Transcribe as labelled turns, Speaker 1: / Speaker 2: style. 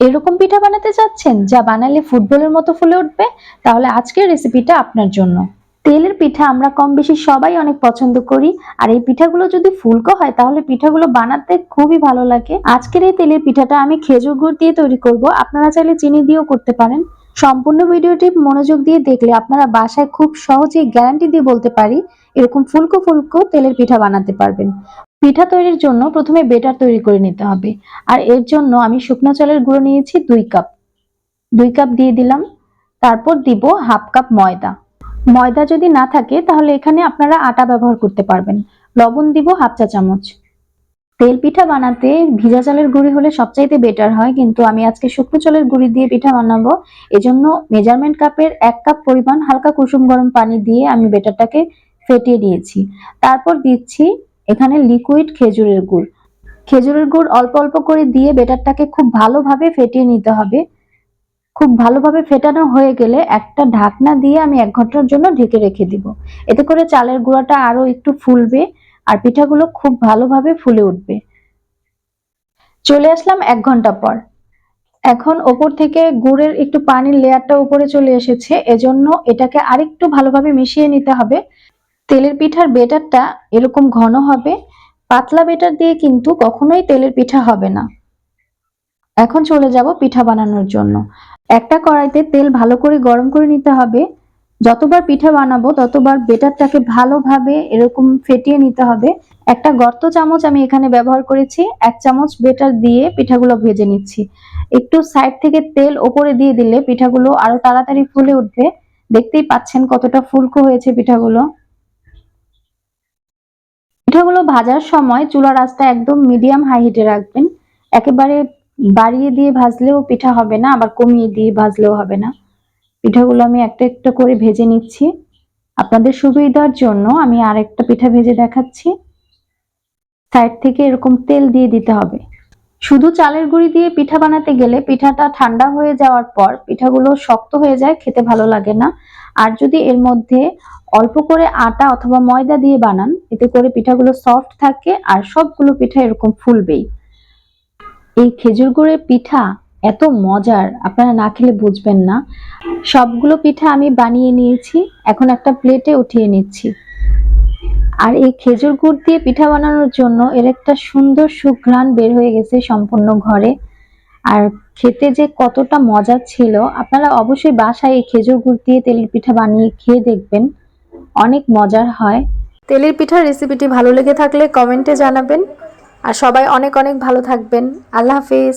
Speaker 1: এরকম পিঠা বানাতে চাচ্ছেন যা বানালে ফুটবলের মতো ফুলে উঠবে? তাহলে আজকের রেসিপিটা আপনার জন্য। তেলের পিঠা আমরা কম বেশি সবাই অনেক পছন্দ করি। আর এই পিঠাগুলো যদি ফুলকো হয়, তাহলে পিঠাগুলো বানাতে খুবই ভালো লাগে। আজকের এই তেলের পিঠাটা আমি খেজুর গুড় দিয়ে তৈরি করব। আপনারা চাইলে চিনি দিয়েও করতে পারেন। সম্পূর্ণ ভিডিওটি মনোযোগ দিয়ে দেখলে আপনারা বাসায় খুব সহজেই গ্যারান্টি দিয়ে বলতে পারি, এরকম ফুলকো ফুলকো তেলের পিঠা বানাতে পারবেন। পিঠা তৈরির জন্য প্রথমে বেটার তৈরি করে নিতে হবে। আর এর জন্য আমি শুকনো চালের গুঁড়ো নিয়েছি দুই কাপ। দুই কাপ দিয়ে দিলাম। তারপর দিব হাফ কাপ ময়দা। ময়দা যদি না থাকে, তাহলে এখানে আপনারা আটা ব্যবহার করতে পারবেন। লবণ দিব হাফ চা চামচ। তেল পিঠা বানাতে ভিজা চালের গুঁড়ি হলে সবচাইতে বেটার হয়, কিন্তু আমি আজকে শুকনো চালের গুঁড়ি দিয়ে পিঠা বানাবো। এজন্য মেজারমেন্ট কাপের এক কাপ পরিমাণ হালকা কুসুম গরম পানি দিয়ে আমি বেটারটাকে ফেটিয়ে নিয়েছি তারপর দিচ্ছি এখানে লিকুইড খেজুরের গুড়। খেজুরের গুড় অল্প অল্প করে দিয়ে বেটারটাকে খুব ভালোভাবে ফেটিয়ে নিতে হবে। খুব ভালোভাবে ফেটানো হয়ে গেলে একটা ঢাকনা দিয়ে আমি এক ঘণ্টার জন্য ঢেকে রেখে দিব। এতে করে চালের গুঁড়াটা আরও একটু ফুলবে আর পিঠাগুলো খুব ভালোভাবে ফুলে উঠবে। চলে আসলাম এক ঘণ্টা পর। এখন ওপর থেকে গুড়ের একটু পানির লেয়ারটা উপরে চলে এসেছে। এজন্য এটাকে আরেকটু ভালোভাবে মিশিয়ে নিতে হবে। তেলের পিঠার বেটারটা এরকম ঘন হবে, পাতলা বেটার দিয়ে কিন্তু কখনোই তেলের পিঠা হবে না। এখন চলে যাব পিঠা বানানোর জন্য। একটা কড়াইতে তেল ভালো করে গরম করে নিতে হবে। যতবার পিঠা বানাবো, ততবার বেটারটাকে ভালোভাবে এরকম ফেটিয়ে নিতে হবে। একটা গর্ত চামচ আমি এখানে ব্যবহার করেছি, এক চামচ বেটার দিয়ে পিঠাগুলো ভেজে নিচ্ছি। একটু সাইড থেকে তেল ওপরে দিয়ে দিলে পিঠাগুলো আরও তাড়াতাড়ি ফুলে উঠবে। দেখতেই পাচ্ছেন কতটা ফুলকো হয়েছে পিঠাগুলো। পিঠাগুলো ভাজার সময় চুলার রাস্তা একদম মিডিয়াম হাই হিটে রাখবেন। একেবারে বাড়িয়ে দিয়ে ভাজলেও পিঠা হবে না, আবার কমিয়ে দিয়ে ভাজলেও হবে না। পিঠাগুলো আমি একটা একটা করে ভেজে নিচ্ছি। আপনাদের সুবিধার জন্য আমি আরেকটা পিঠা ভেজে দেখাচ্ছি। সাইড থেকে এরকম তেল দিয়ে দিতে হবে। শুধু চালের গুঁড়ি দিয়ে পিঠা বানাতে গেলে পিঠাটা ঠান্ডা হয়ে যাওয়ার পর পিঠাগুলো শক্ত হয়ে যায়, খেতে ভালো লাগে না। আর যদি এর মধ্যে অল্প করে আটা অথবা ময়দা দিয়ে বানান, এতে করে পিঠাগুলো সফট থাকে আর সবগুলো পিঠা এরকম ফুলবেই। এই খেজুর গুড়ের পিঠা এত মজার, আপনারা না খেলে বুঝবেন না। সবগুলো পিঠা আমি বানিয়ে নিয়েছি, এখন একটা প্লেটে উঠিয়ে নিচ্ছি। আর এই খেজুর গুড় দিয়ে পিঠা বানানোর জন্য এর একটা সুন্দর সুঘ্রাণ বের হয়ে গেছে সম্পূর্ণ ঘরে। আর খেতে যে কতটা মজা ছিল, আপনারা অবশ্যই বাসায় এই খেজুর গুড় দিয়ে তেলের পিঠা বানিয়ে খেয়ে দেখবেন। অনেক মজার হয়। তেলের পিঠার রেসিপিটি ভালো লেগে থাকলে কমেন্টে জানাবেন। আর সবাই অনেক অনেক ভালো থাকবেন। আল্লাহ হাফিজ।